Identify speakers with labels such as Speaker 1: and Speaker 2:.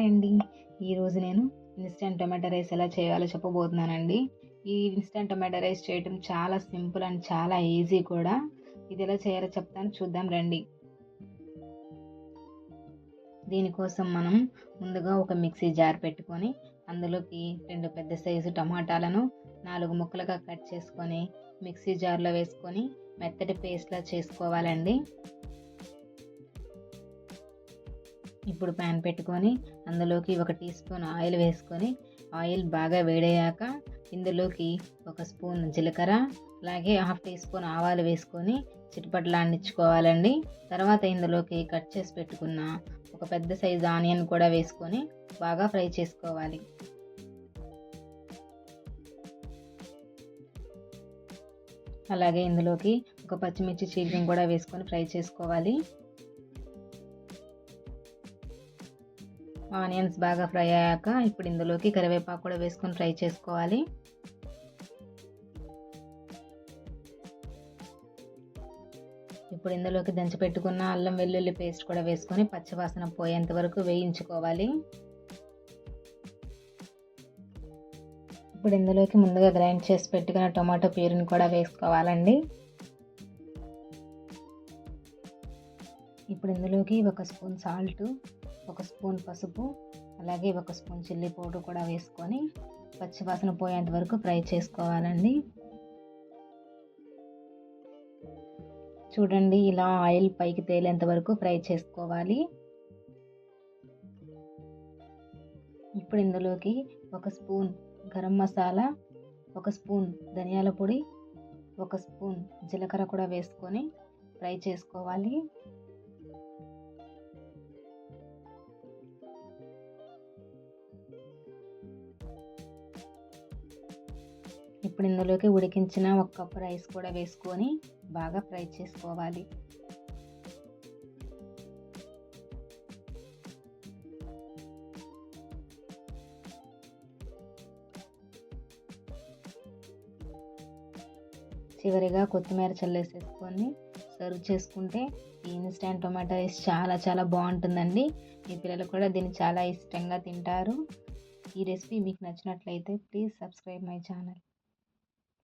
Speaker 1: Hi అండి. ఈరోజు నేను ఇన్స్టెంట్ టొమాటో రైస్ ఎలా చేయాలో చెప్పబోతున్నానండి. ఈ ఇన్స్టెంట్ టొమాటో రైస్ చేయటం చాలా సింపుల్ అండ్ చాలా ఈజీ కూడా. ఇది ఎలా చేయాలో చెప్తాను చూద్దాం రండి. దీనికోసం మనం ముందుగా ఒక మిక్సీ జార్ పెట్టుకొని అందులోకి రెండు పెద్ద సైజు టమాటాలను నాలుగు ముక్కలుగా కట్ చేసుకొని మిక్సీ జార్లో వేసుకొని మెత్తటి పేస్ట్లా చేసుకోవాలండి. ఇప్పుడు ప్యాన్ పెట్టుకొని అందులోకి ఒక టీ స్పూన్ ఆయిల్ వేసుకొని ఆయిల్ బాగా వేడయ్యాక ఇందులోకి ఒక స్పూన్ జీలకర్ర అలాగే హాఫ్ టీ స్పూన్ ఆవాలు వేసుకొని చిటపట్లాడించుకోవాలండి తర్వాత ఇందులోకి కట్ చేసి పెట్టుకున్న ఒక పెద్ద సైజు ఆనియన్ కూడా వేసుకొని బాగా ఫ్రై చేసుకోవాలి. అలాగే ఇందులోకి ఒక పచ్చిమిర్చి చీలికం కూడా వేసుకొని ఫ్రై చేసుకోవాలి. ఆనియన్స్ బాగా ఫ్రై అయ్యాక ఇప్పుడు ఇందులోకి కరివేపాకు కూడా వేసుకొని ఫ్రై చేసుకోవాలి. ఇప్పుడు ఇందులోకి దంచి పెట్టుకున్న అల్లం వెల్లుల్లి పేస్ట్ కూడా వేసుకొని పచ్చివాసన పోయేంత వరకు వేయించుకోవాలి. ఇప్పుడు ఇందులోకి ముందుగా గ్రైండ్ చేసి పెట్టుకున్న టొమాటో ప్యూరిని కూడా వేసుకోవాలండి. ఇప్పుడు ఇందులోకి ఒక స్పూన్ సాల్ట్ ఒక స్పూన్ పసుపు అలాగే ఒక స్పూన్ చిల్లీ పౌడర్ కూడా వేసుకొని పచ్చివాసన పోయేంత వరకు ఫ్రై చేసుకోవాలండి. చూడండి ఇలా ఆయిల్ పైకి తేలేంత వరకు ఫ్రై చేసుకోవాలి. ఇప్పుడు ఇందులోకి ఒక స్పూన్ గరం మసాలా ఒక స్పూన్ ధనియాల పొడి ఒక స్పూన్ జీలకర్ర కూడా వేసుకొని ఫ్రై చేసుకోవాలి. ఇప్పుడు ఇందులోకి ఉడికించిన ఒక కప్పు రైస్ కూడా వేసుకొని బాగా ఫ్రై చేసుకోవాలి. చివరిగా కొత్తిమీర చల్లేసేసుకొని సర్వ్ చేసుకుంటే ఈ ఇన్స్టెంట్ టొమాటో రైస్ చాలా చాలా బాగుంటుందండి. మీ పిల్లలు కూడా దీన్ని చాలా ఇష్టంగా తింటారు. ఈ రెసిపీ మీకు నచ్చినట్లయితే ప్లీజ్ సబ్స్క్రైబ్ మై ఛానల్.